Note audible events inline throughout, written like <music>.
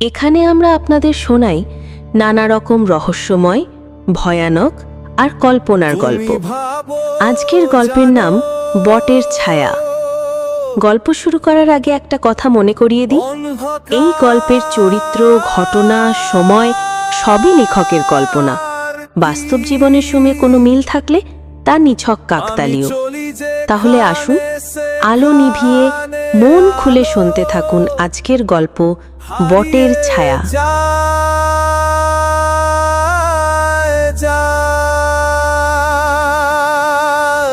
এখানে আমরা আপনাদের শোনাই নানা রকম রহস্যময় ভয়ানক আর কল্পনার গল্প। আজকের গল্পের নাম বটের ছায়া। গল্প শুরু করার আগে একটা কথা মনে করিয়ে দিই। এই গল্পের চরিত্র ঘটনা সময় সবই লেখকের কল্পনা। বাস্তব জীবনের সঙ্গে কোনো মিল থাকলে তা নিছক কাকতালীয়। তাহলে আসুন আলো নিভিয়ে মন খুলে শুনতে থাকুন আজকের গল্প, বটের ছায়া।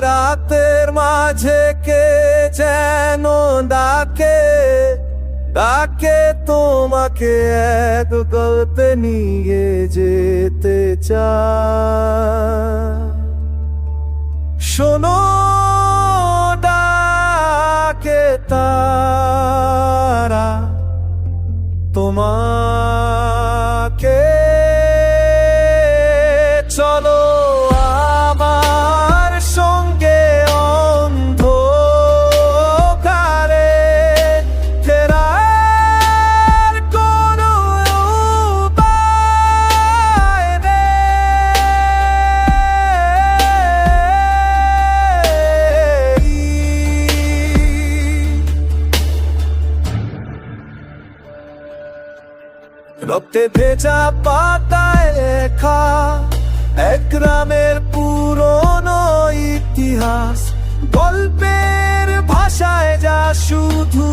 রাতের মাঝে কে যেন ডাকে ডাকে তোমাকে এক গল্পে নিয়ে যেতে চায়। শোনো রক্তে ভেজা পাতায় লেখা এক গ্রামের পুরনো ইতিহাস। গল্পের ভাষায় যা শুধু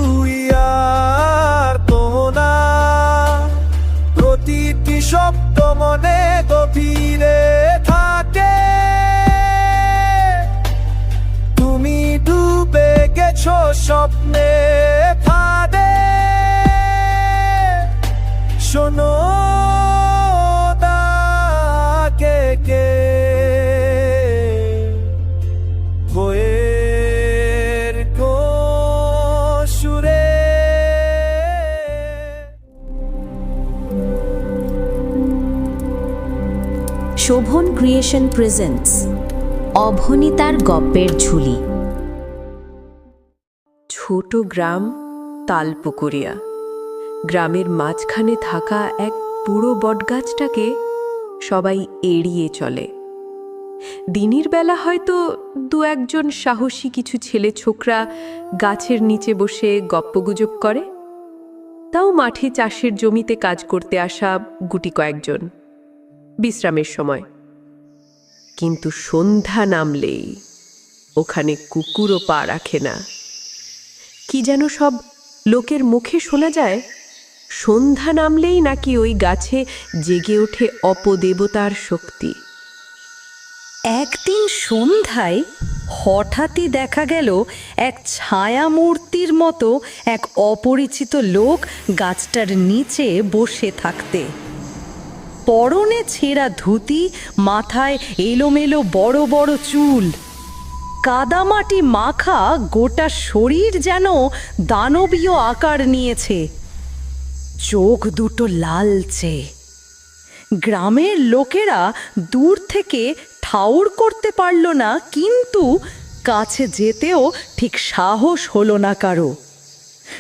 আর তো না প্রতিটি শব্দ মনে গভীরে থাকে। তুমি ডুবে গেছো স্বপ্নে শোভন প্রেজেন্টস অভনিতার গপ্পের ঝুলি। ছোট গ্রাম, তালপুকুরিয়া। গ্রামের মাঝখানে থাকা এক পুরো বটগাছটাকে সবাই এড়িয়ে চলে। দিনের বেলা হয়তো দু একজন সাহসী কিছু ছেলে ছোকরা গাছের নিচে বসে গপ্পগুজব করে। তাও মাঠে চাষের জমিতে কাজ করতে আসা গুটি কয়েকজন। বিশ্রামের সময়। কিন্তু সন্ধ্যা নামলেই ওখানে কুকুরও পা রাখে না। কি যেন সব লোকের মুখে শোনা যায়, সন্ধ্যা নামলেই নাকি ওই গাছে জেগে ওঠে অপদেবতার শক্তি। একদিন সন্ধ্যায় হঠাৎই দেখা গেল এক ছায়া মূর্তির মতো এক অপরিচিত লোক গাছটার নিচে বসে থাকতে। পরনে ছেঁড়া ধুতি, মাথায় এলোমেলো বড় বড় চুল। কাদামাটি মাখা গোটা শরীর যেন দানবীয় আকার নিয়েছে। চোখ দুটো লালচে। গ্রামের লোকেরা দূর থেকে ঠাউর করতে পারল না, কিন্তু কাছে যেতেও ঠিক সাহস হলো না কারও।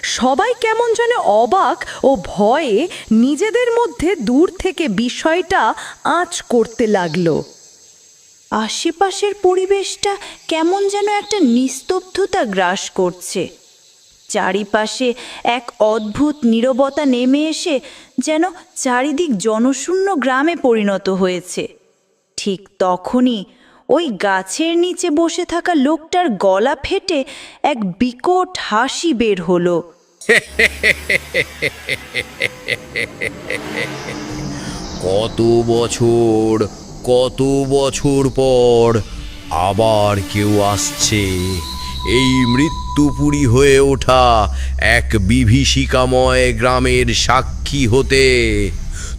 সবাই কেমন যেন অবাক ও ভয়ে নিজেদের মধ্যে দূর থেকে বিষয়টা আঁচ করতে লাগল। আশেপাশের পরিবেশটা কেমন যেন একটা নিস্তব্ধতা গ্রাস করছে। চারিপাশে এক অদ্ভুত নীরবতা নেমে এসে যেন চারিদিক জনশূন্য গ্রামে পরিণত হয়েছে। ঠিক তখনই ওই গাছের নিচে বসে থাকা লোকটার গলা ফেটে এক বিকট হাসি বের হলো। কত বছর কত বছর পর আবার কেউ আসছে। এই মৃত্যুপুরী হয়ে ওঠা এক বিভীষিকাময় গ্রামের সাক্ষী হতে।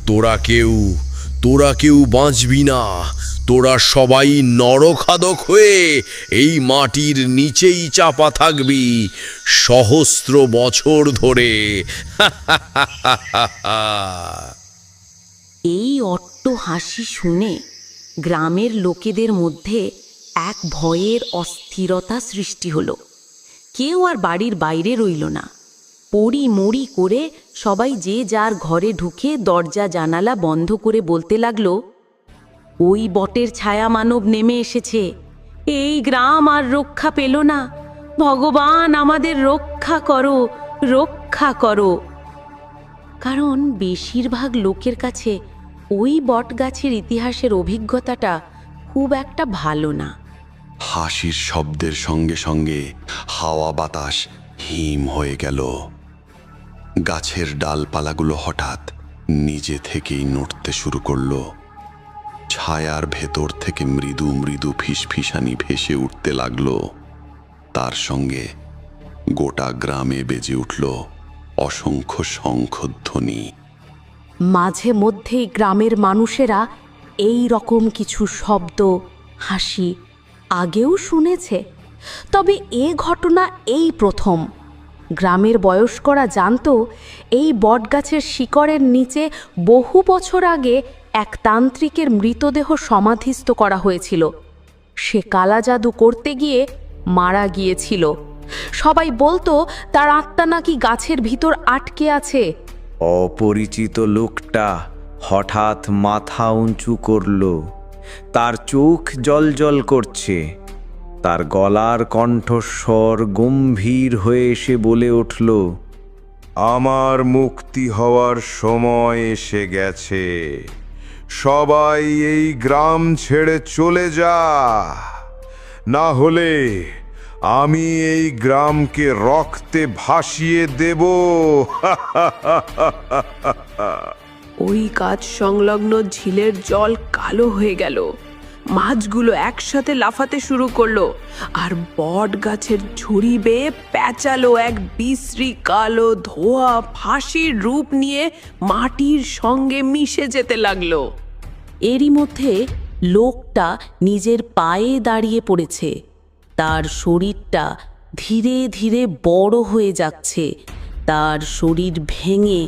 তোরা কেউ তোরা কেউ বাঁচবি না। তোরা সবাই নরখাদক হয়ে এই মাটির নিচেই চাপা থাকবি সহস্র বছর ধরে। <laughs> এই অট্ট হাসি শুনে গ্রামের লোকেদের মধ্যে এক ভয়ের অস্থিরতা সৃষ্টি হলো। কেউ আর বাড়ির বাইরে রইল না। পড়ি মুড়ি করে সবাই যে যার ঘরে ঢুকে দরজা জানালা বন্ধ করে বলতে লাগল ওই বটের ছায়া মানব নেমে এসেছে। এই গ্রাম আর রক্ষা পেল না। ভগবান আমাদের রক্ষা করো রক্ষা করো। কারণ বেশিরভাগ লোকের কাছে ওই বটগাছের ইতিহাসের অভিজ্ঞতাটা খুব একটা ভালো না। হাসির শব্দের সঙ্গে সঙ্গে হাওয়া বাতাস হিম হয়ে গেল। গাছের ডালপালাগুলো হঠাৎ নিজে থেকেই নড়তে শুরু করল। ছায়ার ভেতর থেকে মৃদু মৃদু ফিসফিসানি ভেসে উঠতে লাগল। তার সঙ্গে গোটা গ্রামে বেজে উঠল অসংখ্য শঙ্খধ্বনি মাঝে মধ্যেই গ্রামের মানুষেরা এই রকম কিছু শব্দ, হাসি আগেও শুনেছে। তবে এ ঘটনা এই প্রথম। গ্রামের বয়স্করা জানতো, এই বটগাছের শিকড়ের নিচে বহু বছর আগে এক তান্ত্রিকের মৃতদেহ সমাধিস্থ করা হয়েছিল। সে কালা জাদু করতে গিয়ে মারা গিয়েছিল। সবাই বলতো, তার আত্মা নাকি গাছের ভিতর আটকে আছে। অপরিচিত লোকটা হঠাৎ মাথা উঁচু করল। তার চোখ জলজল করছে। তার গলার কণ্ঠস্বর গম্ভীর হয়ে এসে বলে উঠল, আমার মুক্তি হওয়ার সময় এসে গেছে। সবাই এই গ্রাম ছেড়ে চলে যা। না হলে আমি এই গ্রামকে রক্তে ভাসিয়ে দেব। ওই কাজ সংলগ্ন ঝিলের জল কালো হয়ে গেল। মাছগুলো একসাথে লাফাতে শুরু করল আর বট গাছের ঝুড়ি বেয়ে প্যাচালো এক বিশ্রী কালো ধোয়া ফাঁসির রূপ নিয়ে মাটির সঙ্গে মিশে যেতে লাগল। এরই মধ্যে লোকটা নিজের পায়ে দাঁড়িয়ে পড়েছে। তার শরীরটা ধীরে ধীরে বড় হয়ে যাচ্ছে। তার শরীর ভেঙে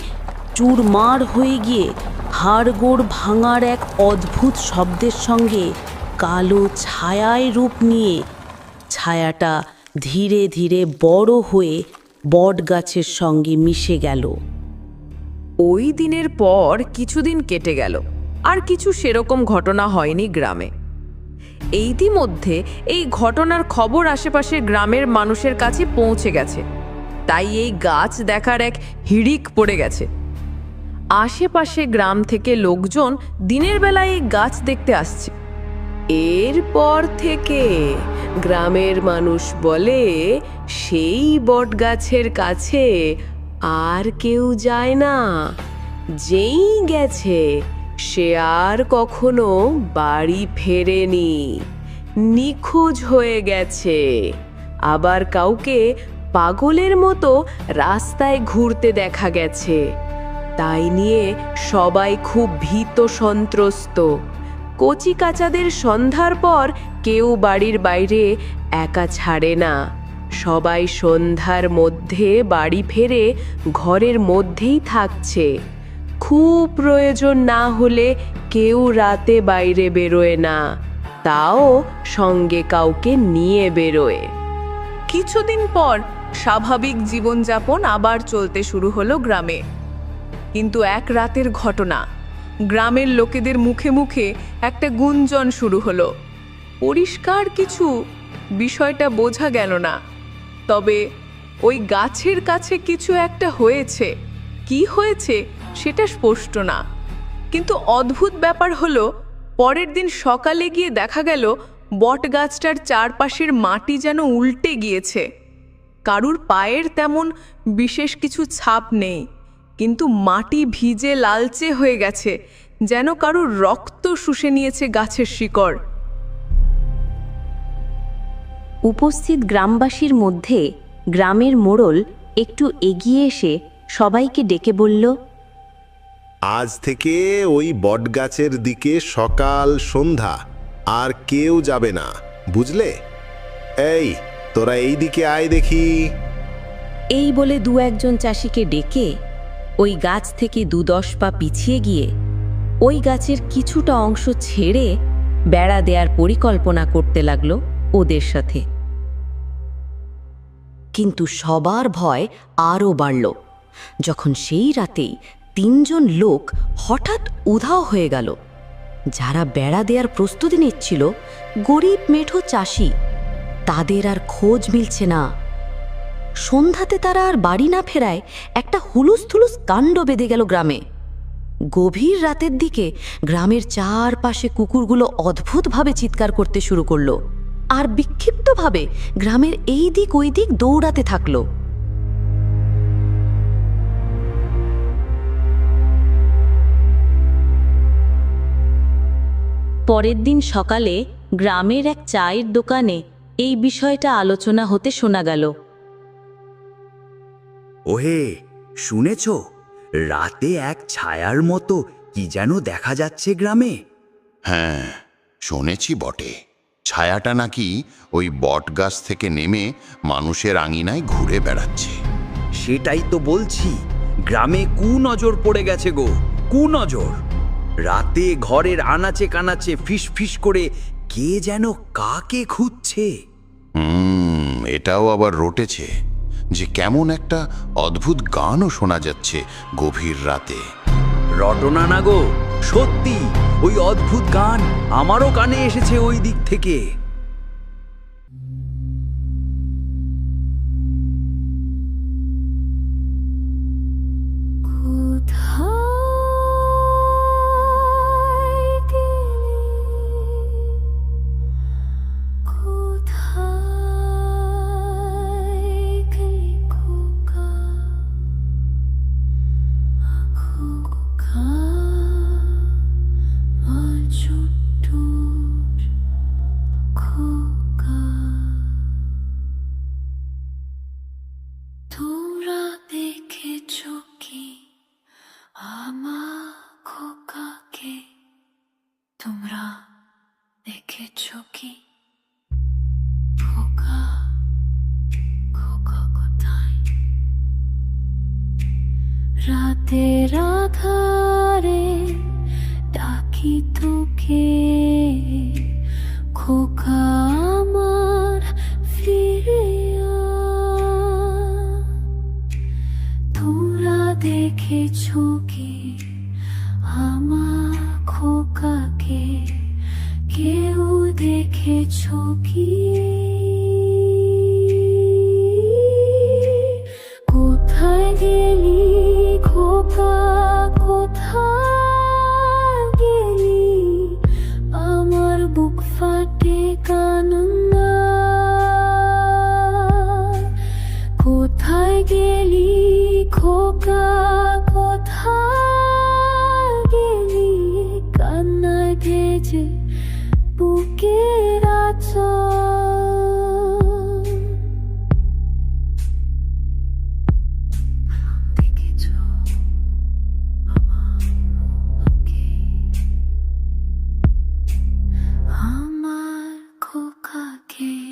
চুরমার হয়ে গিয়ে হাড়গোড় ভাঙার এক অদ্ভুত শব্দের সঙ্গে কালো ছায়ায় রূপ নিয়ে ছায়াটা ধীরে ধীরে বড় হয়ে বট গাছের সঙ্গে মিশে গেল। ওই দিনের পর কিছুদিন কেটে গেল। আর কিছু সেরকম ঘটনা হয়নি গ্রামে। ইতিমধ্যে এই ঘটনার খবর আশেপাশের গ্রামের মানুষের কাছে পৌঁছে গেছে। তাই এই গাছ দেখার এক হিড়িক পড়ে গেছে। আশেপাশে গ্রাম থেকে লোকজন দিনের বেলায় এই গাছ দেখতে আসছে। এরপর থেকে গ্রামের মানুষ বলে, সেই বট গাছের কাছে আর কেউ যায় না। যেই গেছে সে আর কখনো বাড়ি ফেরেনি। নিখোঁজ হয়ে গেছে। আবার কাউকে পাগলের মতো রাস্তায় ঘুরতে দেখা গেছে। তাই নিয়ে সবাই খুব ভীত সন্ত্রস্ত। কচি কাচাদের সন্ধ্যার পর কেউ বাড়ির বাইরে একা ছাড়ে না। সবাই সন্ধ্যার মধ্যে বাড়ি ফেরে ঘরের মধ্যেই থাকছে। খুব প্রয়োজন না হলে কেউ রাতে বাইরে বেরোয় না। তাও সঙ্গে কাউকে নিয়ে বেরোয়। কিছুদিন পর স্বাভাবিক জীবনযাপন আবার চলতে শুরু হলো গ্রামে। কিন্তু এক রাতের ঘটনা। গ্রামের লোকেদের মুখে মুখে একটা গুঞ্জন শুরু হলো। পরিষ্কার কিছু বিষয়টা বোঝা গেল না। তবে ওই গাছের কাছে কিছু একটা হয়েছে। কি হয়েছে? সেটা স্পষ্ট না। কিন্তু অদ্ভুত ব্যাপার হলো, পরের দিন সকালে গিয়ে দেখা গেল বট গাছটার চারপাশের মাটি যেন উল্টে গিয়েছে। কারুর পায়ের তেমন বিশেষ কিছু ছাপ নেই, কিন্তু মাটি ভিজে লালচে হয়ে গেছে, যেন কারুর রক্ত শুষে নিয়েছে গাছের শিকড়। উপস্থিত গ্রামবাসীর মধ্যে গ্রামের মোড়ল একটু এগিয়ে এসে সবাইকে ডেকে বলল আজ থেকে ওই বটগাছের দিকে সকাল সন্ধ্যা, আর কেউ যাবে না, বুঝলে? এই, তোরা এই দিকে আয় দেখি। এই বলে দু একজন চাষিকে ডেকে ওই গাছ থেকে দু দশ পা পিছিয়ে গিয়ে ওই গাছের কিছুটা অংশ ছেড়ে বেড়া দেওয়ার পরিকল্পনা করতে লাগল ওদের সাথে। কিন্তু সবার ভয় আরও বাড়ল। যখন সেই রাতেই তিনজন লোক হঠাৎ উধাও হয়ে গেল। যারা বেড়া দেওয়ার প্রস্তুতি নিচ্ছিল, গরিব মেঠো চাষি, তাদের আর খোঁজ মিলছে না। সন্ধ্যাতে তারা আর বাড়ি না ফেরায় একটা হুলুস থুলুস কাণ্ড বেঁধে গেল গ্রামে। গভীর রাতের দিকে গ্রামের চারপাশে কুকুরগুলো অদ্ভুতভাবে চিৎকার করতে শুরু করল। আর বিক্ষিপ্তভাবে গ্রামের এই দিক ওই দিক দৌড়াতে থাকল। পরের দিন সকালে গ্রামের এক চায়ের দোকানে এই বিষয়টা আলোচনা হতে শোনা গেল। ওহে শুনেছ? রাতে এক ছায়ার মতো কি যেন দেখা যাচ্ছে গ্রামে। হ্যাঁ শুনেছি বটে। ছায়াটা নাকি ওই বট গাছ থেকে নেমে মানুষের আঙিনায় ঘুরে বেড়াচ্ছে। সেটাই তো বলছি গ্রামে কু নজর পড়ে গেছে গো কু নজর। রাতে ঘরের আনাচে কানাচে ফিস ফিস করে কে যেন কাকে খুঁজছে। হুম এটাও আবার রটেছে যে কেমন একটা অদ্ভুত গানও শোনা যাচ্ছে গভীর রাতে। রটনা না গো সত্যি ওই অদ্ভুত গান আমারও কানে এসেছে ওই দিক থেকে। রাতের আধারে ডাকি তোকে।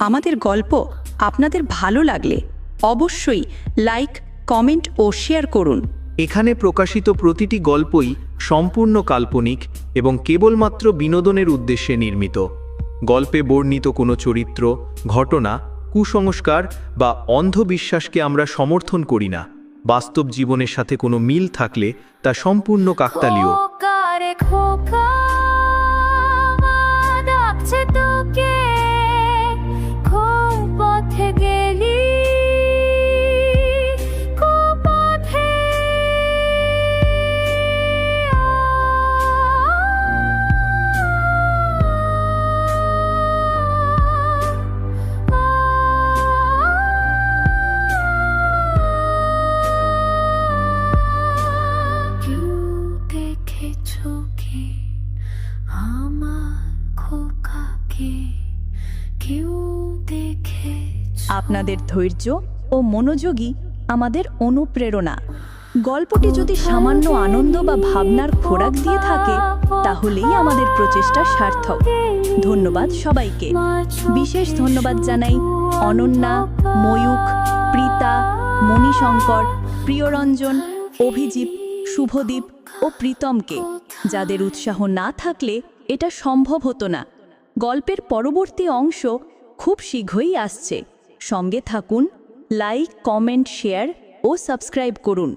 আমাদের গল্প আপনাদের ভালো লাগলে অবশ্যই লাইক কমেন্ট ও শেয়ার করুন। এখানে প্রকাশিত প্রতিটি গল্পই সম্পূর্ণ কাল্পনিক এবং কেবলমাত্র বিনোদনের উদ্দেশ্যে নির্মিত। গল্পে বর্ণিত কোনো চরিত্র ঘটনা কুসংস্কার বা অন্ধবিশ্বাসকে আমরা সমর্থন করি না। বাস্তব জীবনের সাথে কোনো মিল থাকলে তা সম্পূর্ণ কাকতালীয়। আপনাদের ধৈর্য ও মনোযোগী আমাদের অনুপ্রেরণা। গল্পটি যদি সামান্য আনন্দ বা ভাবনার খোরাক দিয়ে থাকে, তাহলেই আমাদের প্রচেষ্টা সার্থক। ধন্যবাদ সবাইকে। বিশেষ ধন্যবাদ জানাই অনন্যা, ময়ূখ, প্রীতা, মণিশঙ্কর, প্রিয়রঞ্জন, অভিজিৎ, শুভদীপ ও প্রীতমকে, যাদের উৎসাহ না থাকলে এটা সম্ভব হতো না। গল্পের পরবর্তী অংশ খুব শীঘ্রই আসছে। সঙ্গে থাকুন লাইক কমেন্ট শেয়ার ও সাবস্ক্রাইব করুন।